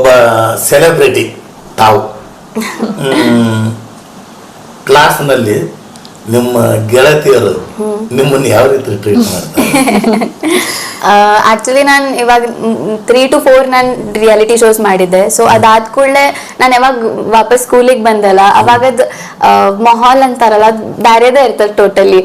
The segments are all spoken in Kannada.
ಒಬ್ಬ ಸೆಲೆಬ್ರಿಟಿ ತಾವು. ಕ್ಲಾಸ್ನಲ್ಲಿ ನಿಮ್ಮ ಗೆಳತಿಯರು ನಿಮ್ಮನ್ನು ಯಾವ ರೀತಿ ಟ್ರೀಟ್ ಮಾಡ್ತಾರೆ? ಆಕ್ಚುಲಿ ನಾನು ಇವಾಗ ತ್ರೀ ಟು ಫೋರ್ ನಾನು ರಿಯಾಲಿಟಿ ಶೋಸ್ ಮಾಡಿದ್ದೆ. ಸೊ ಅದಾದ ಕೂಡಲೇ ನಾನು ಯಾವಾಗ ವಾಪಸ್ ಸ್ಕೂಲಿಗೆ ಬಂದಲ್ಲ ಅವಾಗದ್ ಮೊಹಾಲ್ ಅಂತಾರಲ್ಲ ಅದ್ ಬೇರೆದೇ ಇರ್ತದೆ ಟೋಟಲಿ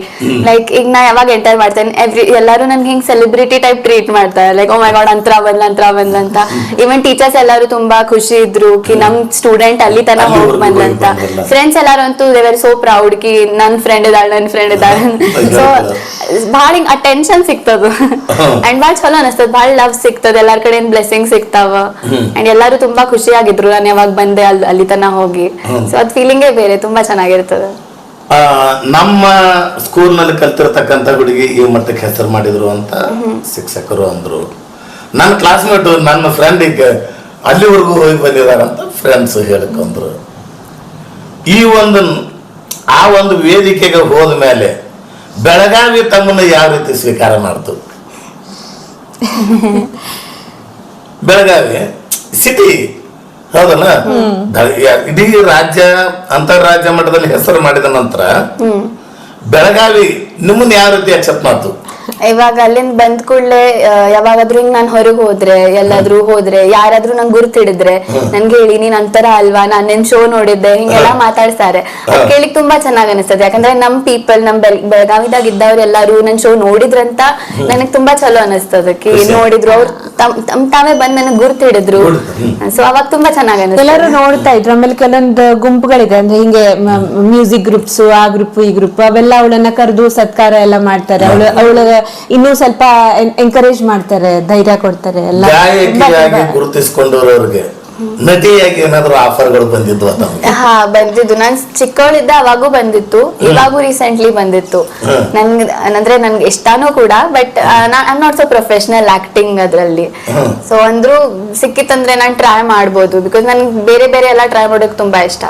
ಲೈಕ್ ಈಗ ನಾ ಯಾವಾಗ ಎಂಟರ್ ಮಾಡ್ತೇನೆ ಎವ್ರಿ ಎಲ್ಲರೂ ನನ್ಗೆ ಹಿಂಗೆ ಸೆಲೆಬ್ರಿಟಿ ಟೈಪ್ ಟ್ರೀಟ್ ಮಾಡ್ತಾರೆ. ಲೈಕ್ ಓ ಮೈ ಗಾಡ್ ಅಂತರ ಬಂದ್ಲ ಅಂತರ ಬಂದ್ಲ ಅಂತ. ಈವನ್ ಟೀಚರ್ಸ್ ಎಲ್ಲರೂ ತುಂಬಾ ಖುಷಿ ಇದ್ರು ಕಿ ನಮ್ ಸ್ಟೂಡೆಂಟ್ ಅಲ್ಲಿ ತನಕ ಹೋಗಿ ಬಂದಂತ ಫ್ರೆಂಡ್ಸ್ ಎಲ್ಲರೂ ಅಂತೂ ದೇವರ್ ಸೋ ಪ್ರೌಡ್ ಕಿ ನನ್ ಫ್ರೆಂಡ್ ಇದ್ದಾಳೆ ನನ್ ಫ್ರೆಂಡ್ ಇದ್ದಾಳೆ ಸೊ ಭಾಳ ಹಿಂಗೆ ಅಟೆನ್ಷನ್ ಸಿಗ್ತದ. ಅಂಡ್ ಬಾಳ್ ಚಲೋ ಅನಿಸ್ತದ ಬಾಳ್ ಲವ್ ಸಿಗ್ತದ ಎಲ್ಲಾರ್ ಕಡೆಯಿಂದ ಬ್ಲೆಸ್ಸಿಂಗ್ ಸಿಗ್ತಾವ. ಅಂಡ್ ಎಲ್ಲಾರು ತುಂಬಾ ಖುಷಿಯಾಗಿದ್ರು ನಾನು ಯಾವಾಗ ಬಂದೆ ಅಲ್ಲಿ ಅಲ್ಲಿ ತನ ಹೋಗಿ. ಸೊ ಅದ್ ಫೀಲಿಂಗೇ ಬೇರೆ ತುಂಬಾ ಚೆನ್ನಾಗಿರ್ತದ. ಆ, ನಮ್ಮ ಸ್ಕೂಲ್ನಲ್ಲಿ ಕಲ್ತಿರ್ತಕ್ಕಂಥ ಹುಡುಗಿ ಈ ಮಟ್ಟಕ್ಕೆ ಹೆಸರು ಮಾಡಿದ್ರು ಅಂತ ಶಿಕ್ಷಕರು ಅಂದ್ರು. ನನ್ನ ಕ್ಲಾಸ್ಮೇಟ್ ನನ್ನ ಫ್ರೆಂಡ್ ಈಗ ಅಲ್ಲಿವರೆಗೂ ಹೋಗಿ ಬಂದಿದಾರಂತ ಫ್ರೆಂಡ್ಸ್ ಹೇಳ್ಕೊಂಡ್ರು. ಈ ಒಂದು ಆ ಒಂದು ವೇದಿಕೆಗೆ ಹೋದ ಮೇಲೆ ಬೆಳಗಾವಿ ತಮ್ಮನ್ನು ಯಾವ ರೀತಿ ಸ್ವೀಕಾರ ಮಾಡ್ತು? ಬೆಳಗಾವಿ ಸಿಟಿ ಹೌದಲ್ಲ? ಇಡೀ ರಾಜ್ಯ ಅಂತಾರಾಜ್ಯ ಮಟ್ಟದಲ್ಲಿ ಹೆಸರು ಮಾಡಿದ ನಂತರ ಬೆಳಗಾವಿ ನಿಮ್ಮನ್ನ ಯಾವ ರೀತಿ ಅಕ್ಸೆಪ್ಟ್ ಮಾಡ್ತು? ಇವಾಗ ಅಲ್ಲಿಂದ ಬಂದ್ ಕೂಡ್ಲೆ ಯಾವಾಗಾದ್ರೂ ಹಿಂಗ್ ನಾನ್ ಹೊರಗ್ ಹೋದ್ರೆ ಎಲ್ಲಾದ್ರೂ ಹೋದ್ರೆ ಯಾರಾದ್ರೂ ನಂಗೆ ಗುರ್ತಿಡಿದ್ರೆ ನನ್ಗೆ ಹೇಳಿ ನೀನ್ ಅಂತರ ಅಲ್ವಾ? ನಾನ್ ನಿನ್ ಶೋ ನೋಡಿದ್ದೆ. ಹಿಂಗೆಲ್ಲ ಮಾತಾಡ್ತಾರೆ ಅದ್ ಕೇಳಿಕ್ ತುಂಬಾ ಚೆನ್ನಾಗ್ ಅನಿಸ್ತದೆ. ಯಾಕಂದ್ರೆ ನಮ್ ಪೀಪಲ್ ನಮ್ ಬೆಳ್ ಬೆಳಗಾವಿದಾಗ ಇದ್ದವ್ರು ಎಲ್ಲಾರು ನನ್ ಶೋ ನೋಡಿದ್ರಂತ ನನಗ್ ತುಂಬಾ ಚಲೋ ಅನಿಸ್ತದ. ಕಿ ನೋಡಿದ್ರು ಅವ್ರು ತಮ್ ತಾವೇ ಬಂದ್ ನನಗ್ ಗುರ್ತಿಡಿದ್ರು. ಹಿಡಿದ್ರು ಸೊ ಅವಾಗ ತುಂಬಾ ಚೆನ್ನಾಗ್ ಎಲ್ಲರೂ ಅನಿಸ್ತದೆ ನೋಡ್ತಾ ಇದ್ರು. ಆಮೇಲೆ ಕೆಲವೊಂದು ಗುಂಪುಗಳಿದೆ. ಅಂದ್ರೆ ಹಿಂಗೆ ಮ್ಯೂಸಿಕ್ ಗ್ರೂಪ್ಸ್ ಆ ಗ್ರೂಪ್ ಈ ಗ್ರೂಪ್ ಅವೆಲ್ಲ ಅವಳನ್ನ ಕರೆದು ಸತ್ಕಾರ ಎಲ್ಲ ಮಾಡ್ತಾರೆ. ಅವಳು ಅವಳ ಇನ್ನೂ ಸ್ವಲ್ಪ ಎನ್ಕರೇಜ್ ಮಾಡ್ತಾರೆ ಧೈರ್ಯ ಕೊಡ್ತಾರೆ ಎಲ್ಲ ಗಾಯಕಿಯಾಗಿ ನಟಿಯಾಗಿ ಏನಾದ್ರು ಆಫರ್ಗಳು ಬಂದಿದ್ವು ಹಾ ಬಂದಿದ್ದು. ನಾನ್ ಚಿಕ್ಕವಳಿದ್ದ ಅವಾಗೂ ಬಂದಿತ್ತು ಇವಾಗೂ ರೀಸೆಂಟ್ಲಿ ಬಂದಿತ್ತು. ನನ್ಗೆ ಅಂದ್ರೆ ನನ್ಗೆ ಇಷ್ಟಾನು ಕೂಡ but I not so professional acting ಅದ್ರಲ್ಲಿ. ಸೊ ಅಂದ್ರು ಸಿಕ್ಕಿತ್ತಂದ್ರೆ ನಾನ್ ಟ್ರೈ ಮಾಡ್ಬೋದು ಬಿಕಾಸ್ ನನ್ಗೆ ಬೇರೆ ಬೇರೆ ಎಲ್ಲ ಟ್ರೈ ಮಾಡೋಕೆ ತುಂಬಾ ಇಷ್ಟ.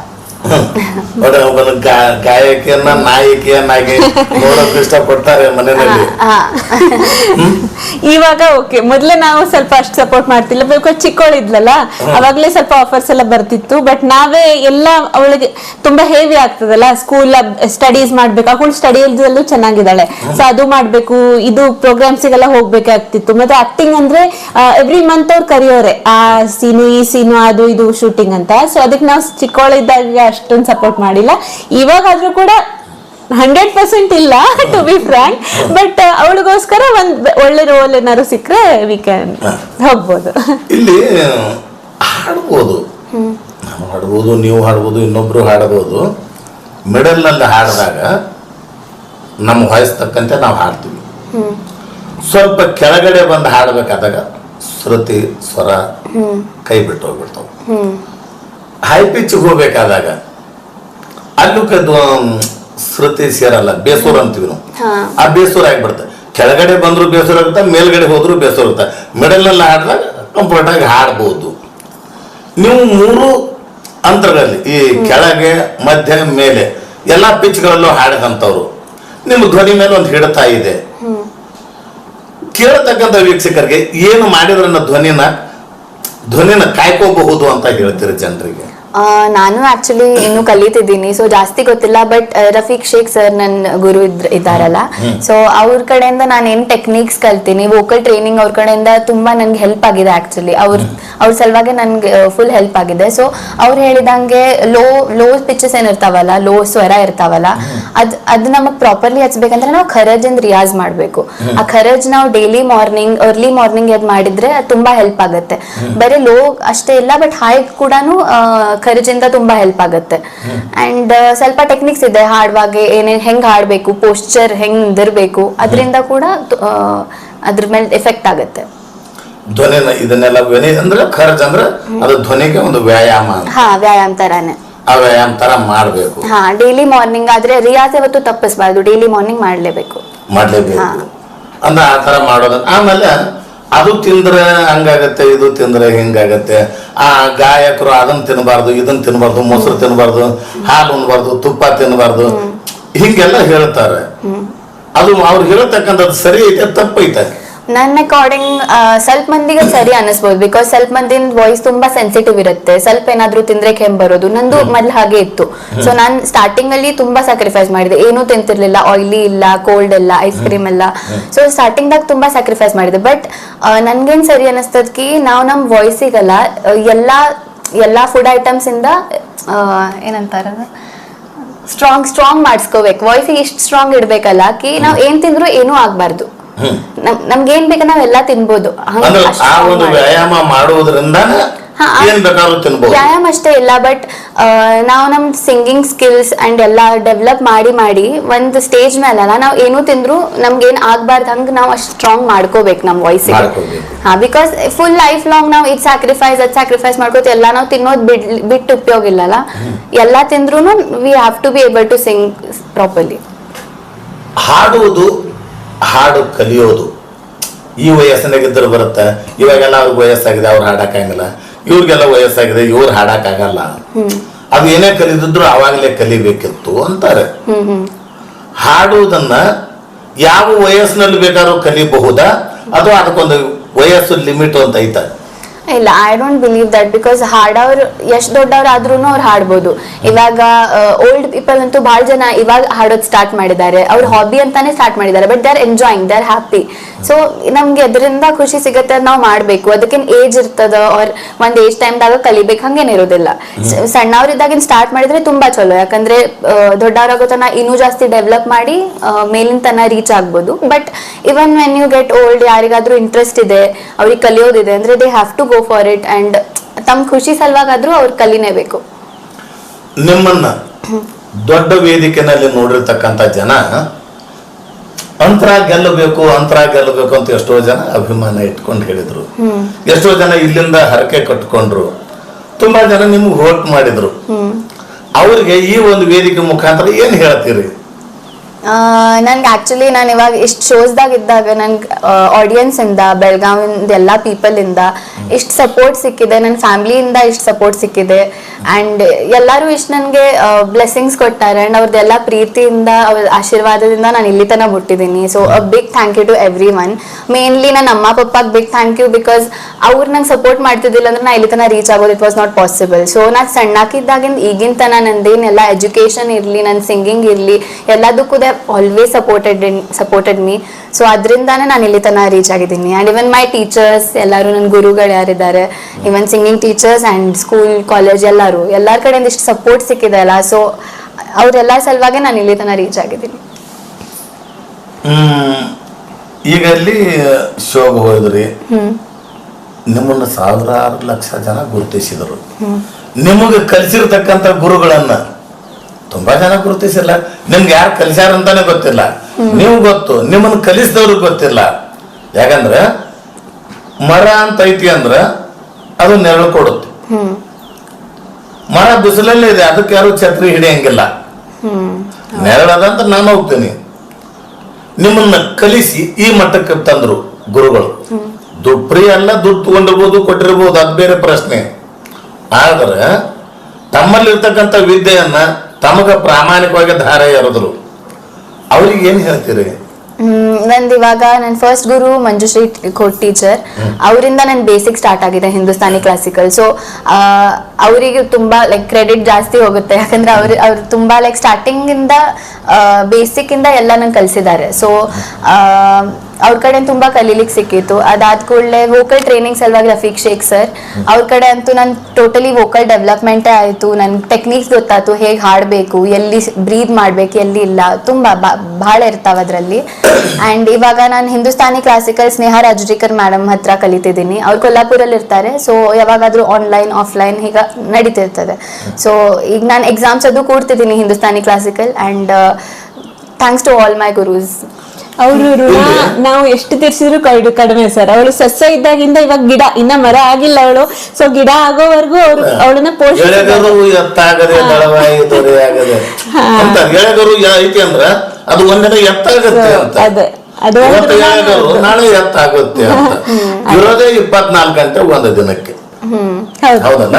ಒಬ್ಬನ ಗಾಯಕಿಯನ್ನ ನಾಯಕಿಯನ್ನಾಗಿ ನೋಡೋಕೆ ಇಷ್ಟಪಡ್ತಾರೆ ಮನೆಯಲ್ಲಿ. ಹಾ ಇವಾಗ ಓಕೆ ಮೊದ್ಲೇ ನಾವು ಸ್ವಲ್ಪ ಅಷ್ಟು ಸಪೋರ್ಟ್ ಮಾಡ್ತಿಲ್ಲ. ಬಿಕಾಸ್ ಚಿಕ್ಕವಳಿದ್ಲಲ್ಲ ಅವಾಗ್ಲೇ ಸ್ವಲ್ಪ ಆಫರ್ಸ್ ಎಲ್ಲ ಬರ್ತಿತ್ತು. ಬಟ್ ನಾವೇ ಎಲ್ಲ ಅವಳಿಗೆ ತುಂಬಾ ಹೇವಿ ಆಗ್ತದಲ್ಲ ಸ್ಕೂಲ್ ಸ್ಟಡೀಸ್ ಮಾಡ್ಬೇಕು. ಅವಳು ಸ್ಟಡಿಯಲ್ಲೂ ಚೆನ್ನಾಗಿದ್ದಾಳೆ. ಸೊ ಅದು ಮಾಡ್ಬೇಕು. ಇದು ಪ್ರೋಗ್ರಾಮ್ಸಿಗೆಲ್ಲ ಹೋಗ್ಬೇಕಾಗ್ತಿತ್ತು. ಮತ್ತೆ ಆಕ್ಟಿಂಗ್ ಅಂದ್ರೆ ಎವ್ರಿ ಮಂತ್ ಅವ್ರು ಕರೆಯೋರೆ. ಆ ಸೀನು ಈ ಸೀನು ಅದು ಇದು ಶೂಟಿಂಗ್ ಅಂತ. ಸೊ ಅದಕ್ಕೆ ನಾವು ಚಿಕ್ಕವಳಿದ್ದಾಗ ಅಷ್ಟೊಂದು ಸಪೋರ್ಟ್ ಮಾಡಿಲ್ಲ. ಇವಾಗಾದ್ರೂ ಕೂಡ ಹಂಡ್ರೆಡ್ ಪರ್ಸೆಂಟ್ ಇಲ್ಲ ಟು ಬಿ ಫ್ರಾಂಕ್ ಬಟ್ ಅವಳಿಗೋಸ್ಕರ ಒಂದ್ ಒಳ್ಳೆ ರೋಲ್ ಏನಾದ್ರು ಸಿಕ್ಕರೆ ವಿ ಕ್ಯಾನ್ ಹೋಗ್ಬೋದು. ಇಲ್ಲಿ ಹಾಡ್ಬೋದು. ನಾವು ಹಾಡ್ಬೋದು ನೀವು ಹಾಡ್ಬೋದು ಇನ್ನೊಬ್ರು ಹಾಡ್ಬೋದು. ಮಿಡಲ್ನಲ್ಲಿ ಹಾಡಿದಾಗ ನಮ್ಮ ವಾಯ್ಸ್ ತಕ್ಕಂತೆ ನಾವು ಹಾಡ್ತೀವಿ. ಸ್ವಲ್ಪ ಕೆಳಗಡೆ ಬಂದು ಹಾಡ್ಬೇಕಾದಾಗ ಶ್ರುತಿ ಸ್ವರ ಕೈ ಬಿಟ್ಟು ಹೋಗ್ಬಿಡ್ತಾವೆ. ಹೈ ಪಿಚ್ಗೆ ಹೋಗ್ಬೇಕಾದಾಗ ಅಲ್ಲೂ ಕದ್ದು ಶ್ರುತಿ ಸೇರಲ್ಲ ಬೇಸೂರ್ ಅಂತೀವಿ ನಾವು. ಆ ಬೇಸೂರ ಆಗ್ಬಿಡುತ್ತೆ. ಕೆಳಗಡೆ ಬಂದ್ರು ಬೇಸೂರ ಆಗುತ್ತೆ ಮೇಲ್ಗಡೆ ಹೋದ್ರು ಬೇಸೂರ ಆಗುತ್ತೆ. ಮಿಡಲ್ನಲ್ಲಿ ಹಾಡಿದಾಗ ಕಂಫರ್ಟ್ ಆಗಿ ಹಾಡ್ಬೋದು ನೀವು ಮೂರು ಅಂತರಗಳಲ್ಲಿ ಈ ಕೆಳಗೆ ಮಧ್ಯ ಮೇಲೆ ಎಲ್ಲಾ ಪಿಚ್ಗಳಲ್ಲೂ ಹಾಡಿದಂಥವ್ರು ನಿಮ್ಮ ಧ್ವನಿ ಮೇಲೆ ಒಂದು ಹಿಡತಾ ಇದೆ. ಕೇಳತಕ್ಕಂಥ ವೀಕ್ಷಕರಿಗೆ ಏನು ಮಾಡಿದ್ರನ್ನ ಧ್ವನಿನ ಧ್ವನಿನ ಕಾಯ್ಕೋಬಹುದು ಅಂತ ಹೇಳ್ತೀರಿ ಜನರಿಗೆ. ನಾನು ಆಕ್ಚುಲಿ ಇನ್ನು ಕಲಿತಿದ್ದೀನಿ. ಸೊ ಜಾಸ್ತಿ ಗೊತ್ತಿಲ್ಲ ಬಟ್ ರಫೀಕ್ ಶೇಖ್ ಸರ್ ನನ್ನ ಗುರು ಇದ್ರ ಇದ್ದಾರಲ್ಲ. ಸೊ ಅವ್ರ ಕಡೆಯಿಂದ ನಾನು ಏನ್ ಟೆಕ್ನಿಕ್ಸ್ ಕಲ್ತೀನಿ ವೋಕಲ್ ಟ್ರೈನಿಂಗ್ ಅವ್ರ ಕಡೆಯಿಂದ ತುಂಬಾ ನನ್ಗೆ ಹೆಲ್ಪ್ ಆಗಿದೆ ಆಕ್ಚುಲಿ ಅವ್ರ ಅವ್ರ ಸಲುವಾಗಿ ನನ್ಗೆ ಫುಲ್ ಹೆಲ್ಪ್ ಆಗಿದೆ. ಸೊ ಅವ್ರು ಹೇಳಿದಂಗೆ ಲೋ ಲೋ ಪಿಚಸ್ ಏನಿರ್ತಾವಲ್ಲ ಲೋ ಸ್ವರ ಇರ್ತಾವಲ್ಲ ಅದ್ ಅದ್ ನಮಗ್ ಪ್ರಾಪರ್ಲಿ ಹಚ್ಬೇಕಂದ್ರೆ ನಾವು ಖರಜಿಂದ ರಿಯಾಜ್ ಮಾಡ್ಬೇಕು. ಆ ಖರಜ್ ನಾವು ಡೈಲಿ ಮಾರ್ನಿಂಗ್ ಅರ್ಲಿ ಮಾರ್ನಿಂಗ್ ಅದ್ ಮಾಡಿದ್ರೆ ಅದ್ ತುಂಬಾ ಹೆಲ್ಪ್ ಆಗುತ್ತೆ. ಬರೀ ಲೋ ಅಷ್ಟೇ ಇಲ್ಲ ಬಟ್ ಹೈ ಕೂಡ ಖರ್ಜಿಂದ ತುಂಬಾ ಹೆಲ್ಪ್ ಆಗುತ್ತೆ. ಅಂಡ್ ಸ್ವಲ್ಪ ಟೆಕ್ನಿಕ್ಸ್ ಇದೆ ಹಾಡುವಾಗ ಏನೇನು ಹೆಂಗ್ ಹಾಡ್ಬೇಕು ಪೋಸ್ಚರ್ ಹೆಂಗ್ ನಿಂದಿರ್ಬೇಕು ಅದರಿಂದ ಕೂಡ ಅದ್ರ ಮೇಲೆ ಎಫೆಕ್ಟ್ ಆಗುತ್ತೆ. ಧ್ವನಿ ಇದನ್ನೆಲ್ಲ ಧ್ವನಿ ಅಂದ್ರೆ ಖರ್ಚ್ ಅಂದ್ರೆ ಅದು ಧ್ವನಿಗೆ ಒಂದು ವ್ಯಾಯಾಮ ಹಾ ವ್ಯಾಯಾಮ ತರಾನೇ. ಆ ವ್ಯಾಯಾಮ ತರ ಮಾಡಬೇಕು. ಹಾ ಡೈಲಿ ಮಾರ್ನಿಂಗ್ ಆದ್ರೆ ರಿಯಾಜ್ ಇವತ್ತು ತಪ್ಪಿಸ್ಬಾರ್ದು ಡೈಲಿ ಮಾರ್ನಿಂಗ್ ಮಾಡ್ಲೇಬೇಕು. ಮಾಡ್ಲೇಬೇಕು. ಅಂದ್ರೆ ಆ ತರ ಮಾಡೋದು ಆಮೇಲೆ ಅದು ತಿಂದ್ರೆ ಹಂಗಾಗತ್ತೆ ಇದು ತಿಂದ್ರೆ ಹಿಂಗಾಗತ್ತೆ. ಆ ಗಾಯಕರು ಅದನ್ನ ತಿನ್ನಬಾರ್ದು ಇದನ್ನ ತಿನ್ನಬಾರ್ದು ಮೊಸರು ತಿನ್ನಬಾರ್ದು ಹಾಲು ಉಣ್ಬಾರ್ದು ತುಪ್ಪ ತಿನ್ನಬಾರ್ದು ಹಿಂಗೆಲ್ಲ ಹೇಳ್ತಾರೆ. ಅದು ಅವ್ರು ಹೇಳ್ತಕ್ಕಂಥದ್ದು ಸರಿ ಐತೆ ತಪ್ಪೈತೆ. ನನ್ನ ಅಕಾರ್ಡಿಂಗ್ ಸ್ವಲ್ಪ ಮಂದಿಗೆ ಸರಿ ಅನಿಸ್ಬೋದು ಬಿಕಾಸ್ ಸ್ವಲ್ಪ ಮಂದಿನ ವಾಯ್ಸ್ ತುಂಬಾ ಸೆನ್ಸಿಟಿವ್ ಇರುತ್ತೆ. ಸ್ವಲ್ಪ ಏನಾದ್ರೂ ತಿಂದ್ರೆ ಕೆಮ್ಮು ಬರೋದು. ನಂದು ಮೊದ್ಲು ಹಾಗೆ ಇತ್ತು. ಸೊ ನಾನು ಸ್ಟಾರ್ಟಿಂಗ್ ಅಲ್ಲಿ ತುಂಬಾ ಸ್ಯಾಕ್ರಿಫೈಸ್ ಮಾಡಿದೆ. ಏನೂ ತಿಂತಿರ್ಲಿಲ್ಲ. ಆಯಿಲಿ ಇಲ್ಲ ಕೋಲ್ಡ್ ಎಲ್ಲ ಐಸ್ ಕ್ರೀಮ್ ಎಲ್ಲ. ಸೊ ಸ್ಟಾರ್ಟಿಂಗ್ ದಾಗ ತುಂಬಾ ಸ್ಯಾಕ್ರಿಫೈಸ್ ಮಾಡಿದೆ. ಬಟ್ ನನ್ಗೇನ್ ಸರಿ ಅನಿಸ್ತದ ಕಿ ನಾವು ನಮ್ ವಾಯ್ಸಿಗೆಲ್ಲ ಎಲ್ಲಾ ಎಲ್ಲಾ ಫುಡ್ ಐಟಮ್ಸ್ ಇಂದ ಏನಂತಾರ ಸ್ಟ್ರಾಂಗ್ ಸ್ಟ್ರಾಂಗ್ ಮಾಡಿಸ್ಕೋಬೇಕು. ವಾಯ್ಸಿಗೆ ಇಷ್ಟು ಸ್ಟ್ರಾಂಗ್ ಇಡಬೇಕಲ್ಲ ಕಿ ನಾವು ಏನು ತಿಂದ್ರು ಏನೂ ಆಗ್ಬಾರ್ದು. ನಮ್ಗೇನ್ ಬೇಕು ನಾವೆಲ್ಲ ತಿನ್ಬೋದು. ಆ ಒಂದು ವ್ಯಾಯಾಮ ಏನ್ ಬೇಕಾದ್ರೂ ವ್ಯಾಯಾಮ ಅಷ್ಟೇ ಇಲ್ಲ ಬಟ್ ನಾವು ನಮ್ ಸಿಂಗಿಂಗ್ ಸ್ಕಿಲ್ಸ್ ಅಂಡ್ ಎಲ್ಲ ಡೆವಲಪ್ ಮಾಡಿ ಮಾಡಿ ಒಂದು ಸ್ಟೇಜ್ ಮೇಲಲ್ಲ ನಾವು ಏನು ತಿಂದ್ರು ನಮ್ಗೇನ್ ಆಗ್ಬಾರ್ದು ಹಂಗ್ ನಾವು ಅಷ್ಟು ಸ್ಟ್ರಾಂಗ್ ಮಾಡ್ಕೋಬೇಕು ನಮ್ ವಾಯ್ಸ್. ಹಾ ಬಿಕಾಸ್ ಫುಲ್ ಲೈಫ್ ಲಾಂಗ್ ನಾವು ಇದು ಸ್ಯಾಕ್ರಿಫೈಸ್ ಅದ್ ಸ್ಯಾಕ್ರಿಫೈಸ್ ಮಾಡ್ಕೋತ ಎಲ್ಲ ನಾವು ತಿನ್ನೋದು ಬಿಡ್ ಬಿಟ್ಟು ಉಪಯೋಗ ಇಲ್ಲಲ್ಲ? ಎಲ್ಲ ತಿಂದ್ರು we have to be able to sing properly ಹಾಡುವುದು ಹಾಡು ಕಲಿಯೋದು. ಈ ವಯಸ್ಸಿನಾಗ ಇದ್ರೆ ಬರುತ್ತೆ. ಇವಾಗೆಲ್ಲ ಅವ್ರಿಗೆ ವಯಸ್ಸಾಗಿದೆ ಅವ್ರು ಹಾಡಕ್ಕಾಗಲ್ಲ. ಇವ್ರಿಗೆಲ್ಲ ವಯಸ್ಸಾಗಿದೆ ಇವ್ರು ಹಾಡಕ್ಕಾಗಲ್ಲ. ಅದು ಏನೇ ಕಲಿದಿದ್ರು ಅವಾಗಲೇ ಕಲಿಬೇಕಿತ್ತು ಅಂತಾರೆ. ಹಾಡುವುದನ್ನ ಯಾವ ವಯಸ್ಸಿನಲ್ಲಿ ಬೇಕಾದ್ರೂ ಕಲಿಬಹುದಾ? ಅಥವಾ ಅದಕ್ಕೊಂದು ವಯಸ್ಸು ಲಿಮಿಟ್ ಅಂತ ಐತ. ಇಲ್ಲ I don't believe that because ಹಾಡೋರು ಎಷ್ಟು ದೊಡ್ಡವರಾದ್ರೂ ಅವ್ರು ಹಾಡ್ಬೋದು. ಇವಾಗ ಓಲ್ಡ್ ಪೀಪಲ್ ಅಂತೂ ಬಹಳ ಜನ ಇವಾಗ ಹಾಡೋದು ಸ್ಟಾರ್ಟ್ ಮಾಡಿದ್ದಾರೆ. ಅವ್ರ ಹಾಬಿ ಅಂತಾನೆ ಸ್ಟಾರ್ಟ್ ಮಾಡಿದ್ದಾರೆ but they are enjoying they are happy so ನಮ್ಗೆ ಅದರಿಂದ ಖುಷಿ ಸಿಗುತ್ತೆ ಅದ್ ನಾವು ಮಾಡ್ಬೇಕು. ಅದಕ್ಕೆ ಏಜ್ ಇರ್ತದ ಅವ್ರ ಒಂದ್ ಏಜ್ ಟೈಮ್ದಾಗ ಕಲಿಬೇಕು ಹಂಗೇನ್ ಇರೋದಿಲ್ಲ. ಸಣ್ಣವ್ರ ಸಣ್ಣವ್ರಿದ್ದಾಗಿನ್ ಸ್ಟಾರ್ಟ್ ಮಾಡಿದ್ರೆ ತುಂಬಾ ಚಲೋ. ಯಾಕಂದ್ರೆ ದೊಡ್ಡವರಾಗೋ ತನ ಇನ್ನೂ ಜಾಸ್ತಿ ಡೆವಲಪ್ ಮಾಡಿ ಮೇಲಿನ ತನ ರೀಚ್ ಆಗ್ಬೋದು. But even when you get old ಯಾರಿಗಾದ್ರೂ ಇಂಟ್ರೆಸ್ಟ್ ಇದೆ ಅವ್ರಿಗೆ ಕಲಿಯೋದಿದೆ ಅಂದ್ರೆ they have to go for it and ತಮ್ಮ ಖುಷಿ ಸಲುವಾಗಾದ್ರೂ ಅವ್ರು ಕಲಿನೇಬೇಕು ನಿಮ್ಮನ್ನ ದೊಡ್ಡ ವೇದಿಕೆನಲ್ಲಿ ನೋಡಿರ್ತಕ್ಕಂಥ ಜನ ಅಂತರ ಗೆಲ್ಲಬೇಕು ಅಂತರ ಗೆಲ್ಲಬೇಕು ಅಂತ ಎಷ್ಟೋ ಜನ ಅಭಿಮಾನ ಇಟ್ಕೊಂಡು ಹೇಳಿದ್ರು. ಎಷ್ಟೋ ಜನ ಇಲ್ಲಿಂದ ಹರಕೆ ಕಟ್ಕೊಂಡ್ರು. ತುಂಬಾ ಜನ ನಿಮ್ಗೆ ಹೋಟ್ ಮಾಡಿದ್ರು. ಅವ್ರಿಗೆ ಈ ಒಂದು ವೇದಿಕೆ ಮುಖಾಂತರ ಏನ್ ಹೇಳ್ತೀರಿ? ನನ್ಗೆ ಆಕ್ಚುಲಿ ನಾನು ಇವಾಗ ಇಷ್ಟು ಶೋಸ್ದಾಗ ಇದ್ದಾಗ ನನ್ಗೆ ಆಡಿಯನ್ಸ್ ಇಂದ ಬೆಳಗಾವಿಂದ ಎಲ್ಲ ಪೀಪಲ್ ಇಂದ ಇಷ್ಟು ಸಪೋರ್ಟ್ ಸಿಕ್ಕಿದೆ. ನನ್ನ ಫ್ಯಾಮಿಲಿಯಿಂದ ಇಷ್ಟು ಸಪೋರ್ಟ್ ಸಿಕ್ಕಿದೆ. ಅಂಡ್ ಎಲ್ಲರೂ ಇಷ್ಟು ನನಗೆ ಬ್ಲೆಸ್ಸಿಂಗ್ಸ್ ಕೊಟ್ಟಾರೆ. ಅಂಡ್ ಅವ್ರದ್ದೆಲ್ಲ ಪ್ರೀತಿಯಿಂದ, ಅವ್ರ ಆಶೀರ್ವಾದದಿಂದ ನಾನು ಇಲ್ಲಿ ತನಕ ಮುಟ್ಟಿದ್ದೀನಿ so a big thank you to everyone mainly ನನ್ನ ಅಮ್ಮ ಪಪ್ಪಾಗೆ ಬಿಗ್ ಥ್ಯಾಂಕ್ ಯು ಬಿಕಾಸ್ ಅವ್ರು ನಂಗೆ ಸಪೋರ್ಟ್ ಮಾಡ್ತಿದ್ದಿಲ್ಲ ಅಂದ್ರೆ ನಾ ಇಲ್ಲಿ ತನಕ ರೀಚ್ ಆಗೋದು it was not possible so ನಾನು ಸಣ್ಣಕ್ಕಿದ್ದಾಗಿಂದ ಈಗಿನ ತನ ನಂದೇನೆಲ್ಲ ಎಜುಕೇಶನ್ ಇರಲಿ ನನ್ನ ಸಿಂಗಿಂಗ್ ಇರಲಿ, ಎಲ್ಲದಕ್ಕೂ they always supported supported me so ಅದರಿಂದಾನೇ ನಾನು ಇಲ್ಲಿ ತನಕ ರೀಚ್ ಆಗಿದ್ದೀನಿ. ಆ್ಯಂಡ್ ಇವನ್ ಮೈ ಟೀಚರ್ಸ್ ಎಲ್ಲರೂ ನನ್ನ ಗುರುಗಳು ಯಾರಿದ್ದಾರೆ. Even singing teachers and school college ಎಲ್ಲರೂ. ಎಲ್ಲರ ಕಡೆಯಿಂದ ಇಷ್ಟು ಸಪೋರ್ಟ್ ಸಿಕ್ಕಿದೆ ಅಲ್ಲ ಸೊ ಅವರೆಲ್ಲ ಸಲುವಾಗಿ ನಾನು ಇಲ್ಲಿ ತನಕ ರೀಚ್ ಆಗಿದ್ದೀನಿ. ಈಗ ಅಲ್ಲಿ ಶೋಗ ಹೋದ್ರಿ. ನಿಮ್ಮನ್ನ ಸಾವಿರಾರು ಲಕ್ಷ ಜನ ಗುರುತಿಸಿದರು. ನಿಮಗೆ ಕಲಿಸಿರ್ತಕ್ಕಂಥ ಗುರುಗಳನ್ನ ತುಂಬಾ ಜನ ಗುರುತಿಸಿಲ್ಲ. ನಿಮ್ಗೆ ಯಾರು ಕಲಿಸ್ಯಾರ ಅಂತಾನೆ ಗೊತ್ತಿಲ್ಲ ನೀವು ಗೊತ್ತು ನಿಮ್ಮನ್ನ ಕಲಿಸಿದವ್ರಿಗೆ ಗೊತ್ತಿಲ್ಲ. ಯಾಕಂದ್ರೆ ಮರ ಅಂತ ಐತಿ ಅಂದ್ರ ಅದು ನೆರಳು ಕೊಡುತ್ತೆ. ಮರ ಬಿಸಿಲಲ್ಲೇ ಇದೆ, ಅದಕ್ಕೆ ಯಾರು ಛತ್ರಿ ಹಿಡಿಯಂಗಿಲ್ಲ. ನೆರಳದಂತ ನಾನು ಹೋಗ್ತೇನೆ. ನಿಮ್ಮನ್ನ ಕಲಿಸಿ ಈ ಮಟ್ಟಕ್ಕೆ ತಂದ್ರು ಗುರುಗಳು. ದುಪ್ರಿ ಅಲ್ಲ ದುಡ್ಡು ತಗೊಂಡಿರ್ಬೋದು, ಕೊಟ್ಟಿರ್ಬೋದು, ಅದು ಬೇರೆ ಪ್ರಶ್ನೆ. ಆದ್ರೆ, ತಮ್ಮಲ್ಲಿರ್ತಕ್ಕಂಥ ವಿದ್ಯೆಯನ್ನ ತಮಗ ಪ್ರಾಮಾಣಿಕವಾಗಿ ಧಾರೆ ಎರೆದ್ರು. ಅವ್ರಿಗೆ ಏನ್ ಹೇಳ್ತೀರಿ? ನಂದು ಇವಾಗ ನನ್ನ ಫಸ್ಟ್ ಗುರು ಮಂಜುಶ್ರೀ ಕೋಟ್ ಟೀಚರ್ ಅವರಿಂದ ನನ್ನ ಬೇಸಿಕ್ ಸ್ಟಾರ್ಟ್ ಆಗಿದೆ ಹಿಂದೂಸ್ತಾನಿ ಕ್ಲಾಸಿಕಲ್ ಸೊ ಅವರಿಗೆ ತುಂಬಾ ಲೈಕ್ ಕ್ರೆಡಿಟ್ ಜಾಸ್ತಿ ಹೋಗುತ್ತೆ. ಯಾಕಂದ್ರೆ ಅವ್ರ, ಅವ್ರು ತುಂಬಾ ಲೈಕ್ ಸ್ಟಾರ್ಟಿಂಗ್ ಇಂದ ಬೇಸಿಕ್ ಇಂದ ಎಲ್ಲ ನಂಗೆ ಕಲಿಸಿದ್ದಾರೆ ಸೊ ಅವ್ರ ಕಡೆ ತುಂಬಾ ಕಲೀಲಿಕ್ಕೆ ಸಿಕ್ಕಿತ್ತು. ಅದಾದ ಕೂಡಲೇ ವೋಕಲ್ ಟ್ರೈನಿಂಗ್ ಸಲುವಾಗಿ ರಫೀಕ್ ಶೇಖ್ ಸರ್ ಅವ್ರ ಕಡೆ ಅಂತೂ ನಾನು ಟೋಟಲಿ ವೋಕಲ್ ಡೆವಲಪ್ಮೆಂಟೇ ಆಯಿತು. ನನ್ನ ಟೆಕ್ನಿಕ್ಸ್ ಗೊತ್ತಾಯ್ತು. ಹೇಗೆ ಹಾಡಬೇಕು, ಎಲ್ಲಿ ಬ್ರೀದ್ ಮಾಡ್ಬೇಕು, ಎಲ್ಲಿ ಇಲ್ಲ. ತುಂಬ ಭಾಳ ಇರ್ತಾವ ಅದರಲ್ಲಿ. ಆ್ಯಂಡ್ ಇವಾಗ ನಾನು ಹಿಂದೂಸ್ತಾನಿ ಕ್ಲಾಸಿಕಲ್ ಸ್ನೇಹ ರಾಜರಿಕರ್ ಮೇಡಮ್ ಹತ್ರ ಕಲಿತಿದ್ದೀನಿ. ಅವ್ರು ಕೊಲ್ಲಾಪುರಲ್ಲಿ ಇರ್ತಾರೆ. ಸೊ ಯಾವಾಗಾದರೂ ಆನ್ಲೈನ್ ಆಫ್ಲೈನ್ ಈಗ ನಡೀತಿರ್ತದೆ. ಸೊ ಈಗ ನಾನು ಎಕ್ಸಾಮ್ಸ್ ಅದು ಕೂಡ್ತಿದ್ದೀನಿ Hindustani classical and thanks to all my gurus ಅವರು ಋಣ? ನಾವು ಎಷ್ಟು ತೀರ್ಸಿದ್ರು ಕಡಿಮೆ ಕಡಿಮೆ ಸರ್. ಅವಳು ಸಸ್ಯ ಇದ್ದಾಗಿಂದ ಇವಾಗ ಗಿಡ ಇನ್ನ ಮರ ಆಗಿಲ್ಲ ಅವಳು. ಸೊ ಗಿಡ ಆಗೋವರೆಗೂ ಅವ್ರು ಅವಳನ್ನ ಐತಿ ಅಂದ್ರ ಅದು ಒಂದಿನ ಎತ್ತಾಗತ್ತೆ ಅದೇ. ನಾಳೆ ಎತ್ತಾಗುತ್ತೆ ಇರೋದೇ ಇಪ್ಪತ್ನಾಲ್ಕು ಗಂಟೆ ಒಂದು ದಿನಕ್ಕೆ. ಹೌದು. ಹೌದಲ್ಲ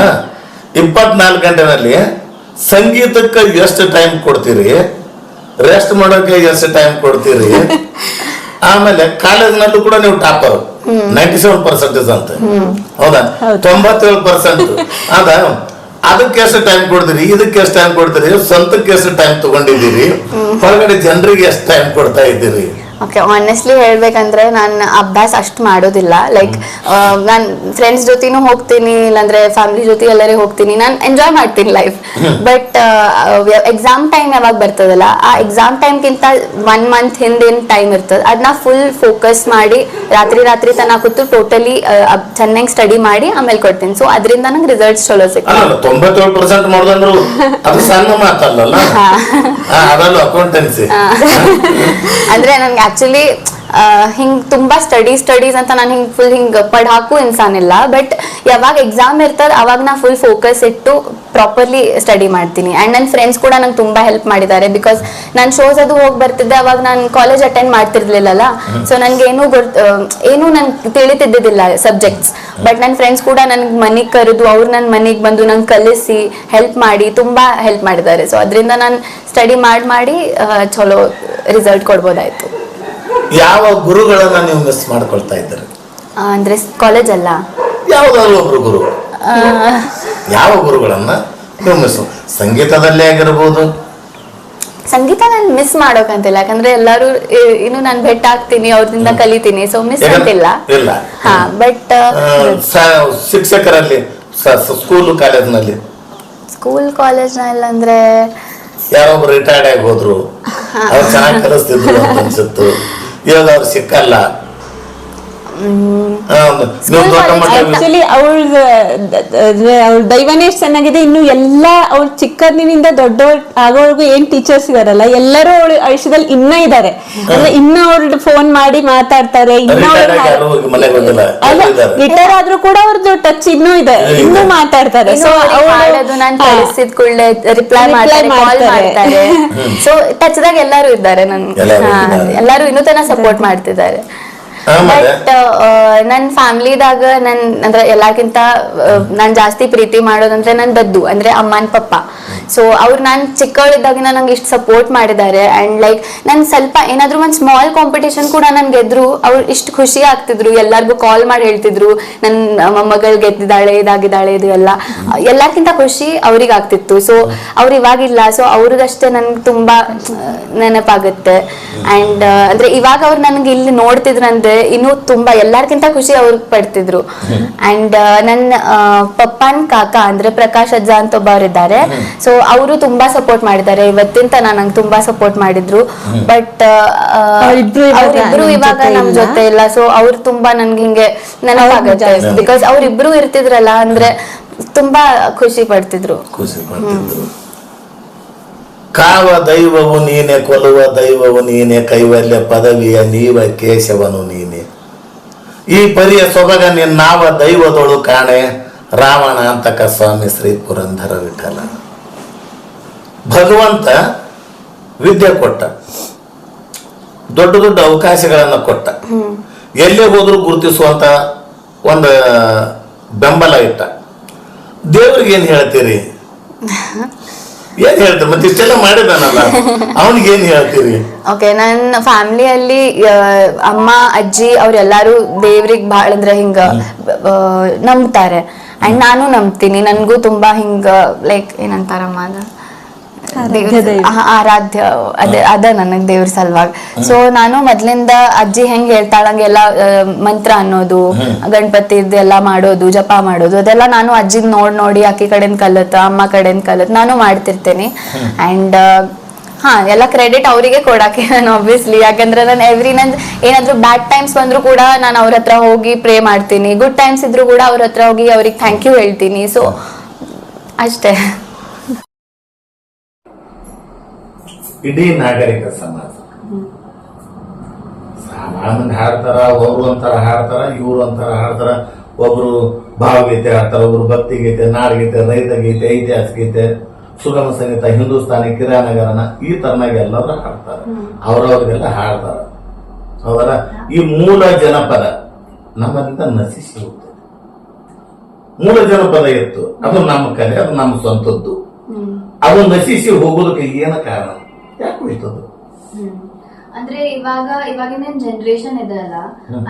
ಇಪ್ಪತ್ನಾಲ್ಕು ಗಂಟೆನಲ್ಲಿ ಸಂಗೀತಕ್ಕೆ ಎಷ್ಟು ಟೈಮ್ ಕೊಡ್ತೀರಿ? ರೆಸ್ಟ್ ಮಾಡೋಕೆ ಎಷ್ಟು ಟೈಮ್ ಕೊಡ್ತೀರಿ? ಆಮೇಲೆ ಕಾಲೇಜ್ನಲ್ಲೂ ಕೂಡ ನೀವು ಟಾಪರ್. ನೈಂಟಿ ಸೆವೆನ್ ಪರ್ಸೆಂಟೇಜ್ ಅಂತ. ಹೌದಾ? ತೊಂಬತ್ತೇಳು ಪರ್ಸೆಂಟ್ ಅದ ಅದಕ್ಕೆ ಎಷ್ಟು ಟೈಮ್ ಕೊಡ್ತೀರಿ? ಇದಕ್ಕೆ ಎಷ್ಟು ಟೈಮ್ ಕೊಡ್ತೀರಿ? ಸ್ವಂತಕ್ಕೆ ಎಷ್ಟು ಟೈಮ್ ತಗೊಂಡಿದ್ದೀರಿ? ಹೊರಗಡೆ ಜನರಿಗೆ ಎಷ್ಟು ಟೈಮ್ ಕೊಡ್ತಾ ಇದ್ದೀರಿ? ಓಕೆ ಆನೆಸ್ಟ್ಲಿ ಹೇಳ್ಬೇಕಂದ್ರೆ ನಾನು ಅಭ್ಯಾಸ ಅಷ್ಟು ಮಾಡೋದಿಲ್ಲ. ಲೈಕ್ ನಾನು ಫ್ರೆಂಡ್ಸ್ ಜೊತೆನೂ ಹೋಗ್ತೀನಿ ಇಲ್ಲಾಂದ್ರೆ ಫ್ಯಾಮಿಲಿ ಜೊತೆ ಎಲ್ಲರೇ ಹೋಗ್ತೀನಿ. ನಾನು ಎಂಜಾಯ್ ಮಾಡ್ತೀನಿ ಲೈಫ್ ಬಟ್ ಎಕ್ಸಾಮ್ ಟೈಮ್ ಯಾವಾಗ ಬರ್ತದಲ್ಲ ಆ ಎಕ್ಸಾಮ್ ಟೈಮ್ಗಿಂತ ಒನ್ ಮಂತ್ ಹಿಂದೇನು ಟೈಮ್ ಇರ್ತದೆ ಅದನ್ನ ಫುಲ್ ಫೋಕಸ್ ಮಾಡಿ ರಾತ್ರಿ ರಾತ್ರಿ ತನಕ ಕೂತು ಟೋಟಲಿ ಚೆನ್ನಾಗಿ ಸ್ಟಡಿ ಮಾಡಿ ಆಮೇಲೆ ಕೊಡ್ತೀನಿ. ಸೊ ಅದರಿಂದ ನಂಗೆ ರಿಸಲ್ಟ್ಸ್ ಚಲೋ ಸಿಗ್ತದೆ. ತೊಂಬತ್ತೇಳು ಪರ್ಸೆಂಟ್ ಅದು ಸಣ್ಣ ಅಕೌಂಟೆನ್ಸಿ ಅಂದ್ರೆ ನನ್ಗೆ ಆಕ್ಚುಲಿ ಹಿಂಗ್ ತುಂಬಾ ಸ್ಟಡಿ ಸ್ಟಡೀಸ್ ಅಂತ ನಾನು ಹಿಂಗ್ ಫುಲ್ ಹಿಂಗ್ ಪಢಾಕು ಇನ್ಸಾನ್ ಇಲ್ಲ. ಬಟ್ ಯಾವಾಗ ಎಕ್ಸಾಮ್ ಇರ್ತದ ಅವಾಗ ನಾ ಫುಲ್ ಫೋಕಸ್ ಇಟ್ಟು ಪ್ರಾಪರ್ಲಿ ಸ್ಟಡಿ ಮಾಡ್ತೀನಿ. ಅಂಡ್ ನನ್ನ ಫ್ರೆಂಡ್ಸ್ ಕೂಡ ನಂಗೆ ತುಂಬಾ ಹೆಲ್ಪ್ ಮಾಡಿದ್ದಾರೆ ಬಿಕಾಸ್ ನಾನು ಶೋಸ್ ಅದು ಹೋಗಿ ಬರ್ತಿದ್ದೆ, ಅವಾಗ ನಾನು ಕಾಲೇಜ್ ಅಟೆಂಡ್ ಮಾಡ್ತಿರ್ಲಿಲ್ಲಲ್ಲ. ಸೊ ನನ್ಗೆ ಏನು ಗೊತ್ತು ಏನು ಏನೂ ತಿಳಿತಿದ್ದಿಲ್ಲ ಸಬ್ಜೆಕ್ಟ್ಸ್ ಬಟ್ ನನ್ನ ಫ್ರೆಂಡ್ಸ್ ಕೂಡ ನನಗೆ ಮನೆಗೆ ಕರೆದು, ಅವ್ರು ನನ್ನ ಮನೆಗೆ ಬಂದು ನಂಗೆ ಕಲಿಸಿ ಹೆಲ್ಪ್ ಮಾಡಿ ತುಂಬಾ ಹೆಲ್ಪ್ ಮಾಡಿದ್ದಾರೆ. ಸೊ ಅದರಿಂದ ನಾನು ಸ್ಟಡಿ ಮಾಡಿ ಮಾಡಿ ಚಲೋ ರಿಸಲ್ಟ್ ಕೊಡ್ಬೋದಾಯ್ತು. ಯಾವ ಗುರುಗಳನ್ನ ನೀವು ಮಿಸ್ ಮಾಡ್ಕೊಳ್ತಾ ಇದ್ದಾರೆ? ಅಂದ್ರೆ ಕಾಲೇಜ್ ಅಲ್ಲ? ಯಾವ್ದಾದ್ರು ಒಬ್ರು ಗುರು. ಯಾವ ಗುರುಗಳನ್ನ ನೀವು ಮಿಸ್ ಸಂಗೀತದಲ್ಲೇ ಆಗಿರ್ಬೋದು? ಸಂಗೀತ ನಾನು ಮಿಸ್ ಮಾಡೋಕಂತಿಲ್ಲ ಯಾಕಂದ್ರೆ ಎಲ್ಲರೂ ಇನ್ನು ನಾನು ಬೆಟ್ಟ ಆಗ್ತೀನಿ ಅವ್ರಿಂದ ಕಲಿತೀನಿ ಸೊ ಮಿಸ್ ಅಂತಿಲ್ಲ. ಇಲ್ಲ. ಹಾ ಬಟ್ ಶಿಕ್ಷಕರಲ್ಲಿ ಸ್ಕೂಲ್ ಕಾಲೇಜ್ನಲ್ಲಿ ಸ್ಕೂಲ್ ಕಾಲೇಜ್ನಲ್ಲಿ ಅಂದ್ರೆ ಯಾರೊಬ್ರು ರಿಟೈರ್ಡ್ ಆಗಿ ಹೋದ್ರು ಅವ್ರು ಚೆನ್ನಾಗಿ ಕಲಿಸ್ತಿದ್ರು ಅಂತ ಅನ್ಸುತ್ತು. ಇವಾಗ ಅವ್ರು ಸಿಕ್ಕಲ್ಲ ಆ, ನೀವು ದೊಡ್ಡ ಮಟ್ಟ ಆಕ್ಚುಲಿ ಅವಳ ಅವಳ ದೈವನೇ ಚೆನ್ನಾಗಿದೆ. ಇನ್ನು ಎಲ್ಲಾ ಅವ್ಳ ಚಿಕ್ಕಂದಿನಿಂದ ದೊಡ್ಡವ್ರ ಆಗೋವರೆಗೂ ಏನ್ ಟೀಚರ್ಸ್ ಇದಾರಲ್ಲ ಎಲ್ಲರೂ ಅವಳ ಆಯುಷ್ಯದಲ್ಲಿ ಇನ್ನ ಇದಾರೆ. ಅಂದ್ರೆ ಇನ್ನ ಅವ್ರ ಫೋನ್ ಮಾಡಿ ಮಾತಾಡ್ತಾರೆ ಇನ್ನ ಅಲ್ಲ ರಿಟೈರ್ ಆದ್ರೂ ಕೂಡ ಅವ್ರದ್ದು ಟಚ್ ಇನ್ನೂ ಇದೆ. ಇನ್ನೂ ಮಾತಾಡ್ತಾರೆ. ಸೊ ನಾನು ಕಳಿಸಿದ ಕೂಡಲೇ ರಿಪ್ಲೈ ಮಾಡ್ತಾರೆ ಸೊ ಟಚ್ ದಾಗ ಎಲ್ಲರೂ ಇದ್ದಾರೆ ನನ್ ಎಲ್ಲರೂ. ಇನ್ನೂ ತನ ಸಪೋರ್ಟ್ ಮಾಡ್ತಿದ್ದಾರೆ. ಬಟ್ ನನ್ನ ಫ್ಯಾಮಿಲಿದಾಗ ನನ್ ಅಂದ್ರೆ ಎಲ್ಲಕ್ಕಿಂತ ನಾನ್ ಜಾಸ್ತಿ ಪ್ರೀತಿ ಮಾಡೋದಂದ್ರೆ ನನ್ ದದ್ದು ಅಂದ್ರೆ ಅಮ್ಮನ್ ಪಪ್ಪ. ಸೊ ಅವ್ರು ನಾನು ಚಿಕ್ಕವಳಿದ್ದಾಗಿನ ನಂಗೆ ಇಷ್ಟು ಸಪೋರ್ಟ್ ಮಾಡಿದ್ದಾರೆ. ಅಂಡ್ ಲೈಕ್ ನನ್ ಸ್ವಲ್ಪ ಏನಾದ್ರು ಒಂದ್ ಸ್ಮಾಲ್ ಕಾಂಪಿಟೇಷನ್ ಕೂಡ ನನ್ ಗೆದ್ರು ಅವ್ರು ಇಷ್ಟು ಖುಷಿ ಆಗ್ತಿದ್ರು. ಎಲ್ಲರಿಗೂ ಕಾಲ್ ಮಾಡಿ ಹೇಳ್ತಿದ್ರು. ನನ್ನ ಮೊಮ್ಮಗಳು ಗೆದ್ದಿದ್ದಾಳೆ ಇದಾಗಿದ್ದಾಳೆ ಇದು ಎಲ್ಲ. ಎಲ್ಲಾರ್ಕಿಂತ ಖುಷಿ ಅವ್ರಿಗೆ ಆಗ್ತಿತ್ತು. ಸೊ ಅವ್ರು ಇವಾಗಿಲ್ಲ ಸೊ ಅವ್ರಿಗಷ್ಟೇ ನನ್ಗೆ ತುಂಬಾ ನೆನಪಾಗುತ್ತೆ. ಅಂಡ್ ಅಂದ್ರೆ ಇವಾಗ ಅವ್ರು ನನ್ಗೆ ಇಲ್ಲಿ ನೋಡ್ತಿದ್ರಂದ್ರೆ ಇನ್ನೂ ತುಂಬಾ ಎಲ್ಲಾರ್ಕಿಂತ ಖುಷಿ ಅವ್ರು ಪಡ್ತಿದ್ರು. ಅಂಡ್ ನನ್ನ ಪಪ್ಪನ್ ಕಾಕ ಅಂದ್ರೆ ಪ್ರಕಾಶ್ ಅಜ್ಜ ಅಂತ ಒಬ್ಬರಿದ್ದಾರೆ ಸೊ ಅವರು ತುಂಬಾ ಸಪೋರ್ಟ್ ಮಾಡಿದ್ದಾರೆ. ಇವತ್ತಿಂತ ತನ ನಂಗೆ ತುಂಬಾ ಸಪೋರ್ಟ್ ಮಾಡಿದ್ರು. ಬಟ್ ಅವ್ರಿಬ್ರು ಇವಾಗ ನಮ್. ಜೊತೆ ಇಲ್ಲ. ಸೊ ಅವ್ರು ತುಂಬಾ ನನ್ಗೆ ಹಿಂಗೆ ನೆನಪಾಗುತ್ತೆ. ಬಿಕಾಸ್ ಅವ್ರಿಬ್ರು ಇರ್ತಿದ್ರಲ್ಲ ಅಂದ್ರೆ ತುಂಬಾ ಖುಷಿ ಪಡ್ತಿದ್ರು. ಖುಷಿ ಪಡ್ತಿದ್ರು. ಕಾವ ದೈವವು ನೀನೆ, ಕೊಲ್ಲುವ ದೈವವು ನೀನೆ, ಕೈವಲ್ಯ ಪದವಿಯ ನೀವ ಕೇಶವನು ನೀನೆ. ಈ ಪರಿಯ ಸೊಬಗ ನಿನ್ನಾವ ದೈವದೊಳು ಕಾಣೆ, ರಾವಣ ಅಂತಕ ಸ್ವಾಮಿ ಶ್ರೀ ಪುರಂದರ ವಿಠಲ. ಭಗವಂತ ವಿದ್ಯೆ ಕೊಟ್ಟ. ದೊಡ್ಡ ದೊಡ್ಡ ಅವಕಾಶಗಳನ್ನು ಕೊಟ್ಟ. ಎಲ್ಲೇ ಹೋದ್ರೂ ಗುರುತಿಸುವಂತ ಒಂದು ಬೆಂಬಲ ಇಟ್ಟ. ದೇವ್ರಿಗೆ ಏನು ಹೇಳ್ತೀರಿ? ಏನ್ ಹೇಳ್ತಾರೆ ಮತ್ತೆ ಇಷ್ಟೆಲ್ಲ ಮಾಡಿದಾನಲ್ಲ ಅವನಿಗೆ ಏನ್ ಹೇಳ್ತೀರಿ? ಓಕೆ ನನ್ನ ಫ್ಯಾಮಿಲಿಯಲ್ಲಿ ಅಮ್ಮ ಅಜ್ಜಿ ಅವ್ರೆಲ್ಲಾರು ದೇವ್ರಿಗೆ ಭಾಳ ಅಂದ್ರೆ ಹಿಂಗ ನಂಬ್ತಾರೆ. ಅಂಡ್ ನಾನು ನಂಬ್ತೀನಿ. ನನ್ಗೂ ತುಂಬಾ ಹಿಂಗ ಲೈಕ್ ಏನಂತಾರಮ್ಮ ಅದ? ಆರಾಧ್ಯ ದೈವ. ಆ, ಆರಾಧ್ಯ. ಅದೇ ಅದ ನನಗ್ ದೇವ್ರ ಸಲುವಾಗಿ. ಸೊ ನಾನು ಮೊದ್ಲಿಂದ ಅಜ್ಜಿ ಹೆಂಗ್ ಹೇಳ್ತಾಳಂಗೆಲ್ಲ ಮಂತ್ರ ಅನ್ನೋದು ಗಣಪತಿ ಎಲ್ಲಾ ಮಾಡೋದು ಜಪ ಮಾಡೋದು ಅದೆಲ್ಲ ನಾನು ಅಜ್ಜಿಗ್ ನೋಡ್ ನೋಡಿ ಅಕ್ಕಿ ಕಡೆಯಿಂದ ಕಲತ್ ಅಮ್ಮ ಕಡೆಯಿಂದ ಕಲತ್ ನಾನು ಮಾಡ್ತಿರ್ತೇನೆ. ಅಂಡ್ ಹಾ ಎಲ್ಲ ಕ್ರೆಡಿಟ್ ಅವರಿಗೆ ಕೊಡಕ್ಕೆ ನಾನು ಆಬ್ವಿಯಸ್ಲಿ ಯಾಕಂದ್ರೆ ನಾನು ಎವ್ರಿ ನನ್ ಏನಾದ್ರು ಬ್ಯಾಡ್ ಟೈಮ್ಸ್ ಬಂದ್ರು ಕೂಡ ನಾನು ಅವ್ರ ಹತ್ರ ಹೋಗಿ ಪ್ರೇ ಮಾಡ್ತೀನಿ. ಗುಡ್ ಟೈಮ್ಸ್ ಇದ್ರು ಕೂಡ ಅವ್ರ ಹತ್ರ ಹೋಗಿ ಅವ್ರಿಗೆ ಥ್ಯಾಂಕ್ ಯು ಹೇಳ್ತೀನಿ. ಸೊ ಅಷ್ಟೇ. ಇಡೀ ನಾಗರಿಕ ಸಮಾಜ. ಸಾಮಾನ್ಯ ಮಂದಿ ಹಾಡ್ತಾರ ಒಬ್ರು ಒಂಥರ ಹಾಡ್ತಾರ ಇವ್ರು ಒಂಥರ ಹಾಡ್ತಾರ. ಒಬ್ರು ಭಾವಗೀತೆ ಹಾಡ್ತಾರ ಒಬ್ರು ಭಕ್ತಿ ಗೀತೆ ನಾಡಗೀತೆ ರೈತ ಗೀತೆ ಇತಿಹಾಸ ಗೀತೆ ಸುಗಮ ಸಂಗೀತ ಹಿಂದೂಸ್ತಾನಿ ಕಿರಾನಗರನ ಈ ತರನಾಗ ಎಲ್ಲರೂ ಹಾಡ್ತಾರ. ಅವ್ರವ್ರಿಗೆಲ್ಲ ಹಾಡ್ತಾರ. ಹೌದಲ್ಲ? ಈ ಮೂಲ ಜನಪದ ನಮ್ಮದಿಂದ ನಶಿಸಿ ಹೋಗ್ತದೆ. ಮೂಲ ಜನಪದ ಇತ್ತು ಅದು ನಮ್ಮ ಕಲೆ ಅದು ನಮ್ಮ ಸ್ವಂತದ್ದು. ಅದು ನಶಿಸಿ ಹೋಗೋದಕ್ಕೆ ಏನ ಕಾರಣ? ಯಾಕೆ ಅಂದ್ರೆ ಇವಾಗ ಇವಾಗಿನ ಜನರೇಷನ್ ಇದೆ ಅಲ್ಲ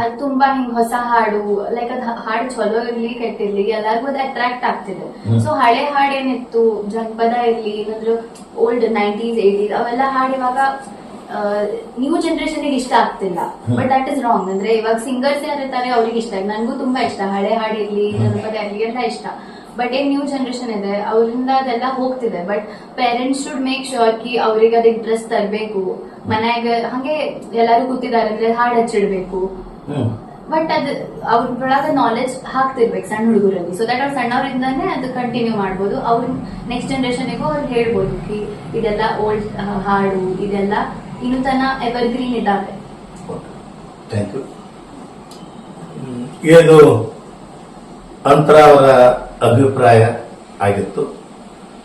ಅದು ತುಂಬಾ ಹಿಂಗ್ ಹೊಸ ಹಾಡು ಲೈಕ್ ಅದ್ ಹಾಡು ಚಲೋ ಇರ್ಲಿ ಕೆಟ್ಟಿರ್ಲಿ ಎಲ್ಲಾರ್ಗು ಅದ್ ಅಟ್ರಾಕ್ಟ್ ಆಗ್ತಿದೆ. ಸೊ ಹಳೆ ಹಾಡ್ ಏನಿತ್ತು ಜನಪದ ಇರ್ಲಿ ಏನಂದ್ರೆ ಓಲ್ಡ್ ನೈಂಟೀಸ್ ಏಟೀಸ್ ಅವೆಲ್ಲ ಹಾಡ್ ಇವಾಗ ನ್ಯೂ ಜನರೇಷನ್ ಇಷ್ಟ ಆಗ್ತಿಲ್ಲ. ಬಟ್ ದಟ್ ಇಸ್ ರಾಂಗ್ ಅಂದ್ರೆ ಇವಾಗ ಸಿಂಗರ್ಸ್ ಯಾರಿರ್ತಾರೆ ಅವ್ರಿಗೆ ಇಷ್ಟ ನನ್ಗೂ ತುಂಬಾ ಇಷ್ಟ. ಹಳೆ ಹಾಡಿರ್ಲಿ ಇರ್ಲಿ ಜನಪದ ಇರ್ಲಿ ಎಲ್ಲ ಇಷ್ಟ. ಬಟ್ ಏನ್ ನ್ಯೂ ಜನರೇಷನ್ ಇದೆ. ಅವರಿಂದ ಅದೆಲ್ಲ ಹೋಗ್ತಿದೆ. But parents should make sure ಕಿ ಅವ್ರಿಗೆ ಅದಕ್ಕೆ ಡ್ರೆಸ್ ತರಬೇಕು. ಮನ್ಯಾಗ ಹಂಗೆ ಎಲ್ಲಾರು ಕೂತಿದಾರೆ ಅಂದ್ರೆ ಹಾಡ್ ಹಚ್ಚಿಡ್ಬೇಕು. ಬಟ್ ಅದು ಅವ್ರೊಳಗ ನಾಲೆಜ್ ಹಾಕ್ತಿರ್ಬೇಕು ಸಣ್ಣ ಹುಡುಗರಲ್ಲಿ. ಸೊ ದಟ್ ಅವ್ರು ಸಣ್ಣವರಿಂದಾನೇ ಅದು ಕಂಟಿನ್ಯೂ ಮಾಡ್ಬೋದು. ಅವ್ರ ನೆಕ್ಸ್ಟ್ ಜನರೇಷನ್ಗೂ ಅವ್ರು ಹೇಳ್ಬೋದು ಕಿ ಇದೆಲ್ಲ ಓಲ್ಡ್ ಹಾಡು ಇದೆಲ್ಲ ಇನ್ನು ತನ ಎವರ್ ಗ್ರೀನ್ ಇದಾವೆ. ಥ್ಯಾಂಕ್ ಯು ಇದು ಅಂತರ ಅವರ ಅಭಿಪ್ರಾಯ ಆಗಿತ್ತು.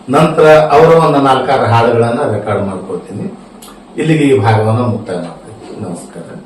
ನಂತರ ಅವರ ಒಂದು ನಾಲ್ಕಾರು ಹಾಡುಗಳನ್ನು ರೆಕಾರ್ಡ್ ಮಾಡ್ಕೊಳ್ತೀನಿ. ಇಲ್ಲಿಗೆ ಈ ಭಾಗವನ್ನು ಮುಕ್ತಾಯ ಮಾಡ್ತೀನಿ. ನಮಸ್ಕಾರ.